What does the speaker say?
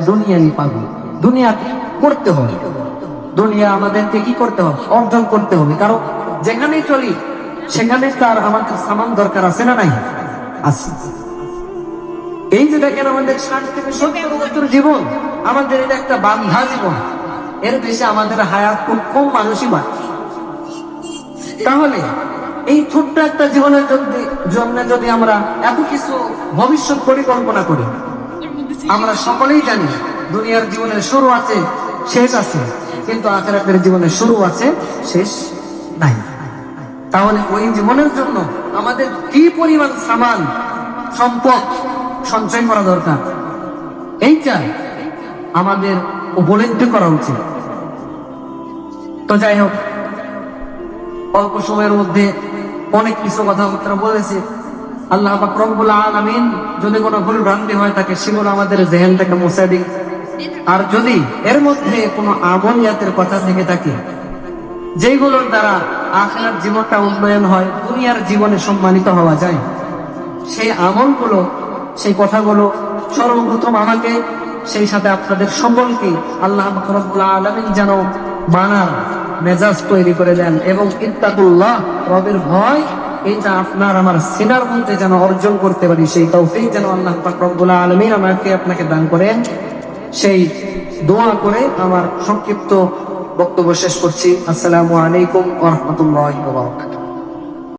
দুনিয়া দুনিয়া করতে হবে। দুনিয়া আমাদেরকে কি করতে হবে? অর্জন করতে হবে। কারণ যেখানে চলি, সেখানে তার আমার সামান দরকার আছে না নাই? আছে। এই যে দেখেন আমাদের জীবন, আমাদের এটা একটা বান্ধা জীবন। এর বেশি আমাদের হায়াত খুব কম মানুষই তাহলে এই ছোট্ট একটা জীবনের জন্য যদি আমরা এত কিছু ভবিষ্যৎ পরিকল্পনা করি আমরা সকলেই জানি দুনিয়ার জীবনের শুরু আছে, শেষ আছে, কিন্তু আখেরাতের জীবনের শুরু আছে, শেষ নাই। তাহলে ওই জীবনের জন্য আমাদের কি পরিমাণ সামান সম্পদ সঞ্চয় করা দরকার? এইটা আমাদের উপলব্ধি করা উচিত। তো যাই হোক, অল্প সময়ের মধ্যে অনেক কিছু কথাবার্তা বলেছে। আল্লাহ রব্বুল আলামিন যদি কোনো ভুল ভ্রান্তি হয় থাকে সেগুলো আমাদের জেহেন থেকে মুছে দিক। আর যদি এর মধ্যে কোনো আমলিয়াতের কথা থেকে থাকে যেগুলোর দ্বারা আখেরার জীবনটা উন্নয়ন হয়, দুনিয়ার জীবনে সম্মানিত হওয়া যায়, সেই আমলগুলো, সেই কথাগুলো সর্বপ্রথম আমাকে, সেই সাথে আপনাদের সকলকে আল্লাহ রব্বুল আলামিন যেন মানার মেজাজ তৈরি করে দেন এবং ইত্তাকুল্লাহ, রবের ভয় এটা আপনার আমার সিনার মধ্যে যেন অর্জন করতে পারি, সেই তৌফিক যেন আল্লাহ রব্বুল আলামিন আমাকে আপনাকে দান করেন। সেই দোয়া করে আমার সংক্ষিপ্ত বক্তব্য শেষ করছি। আসসালামু আলাইকুম ওয়া রাহমাতুল্লাহি ওয়া বারাকাতুহু।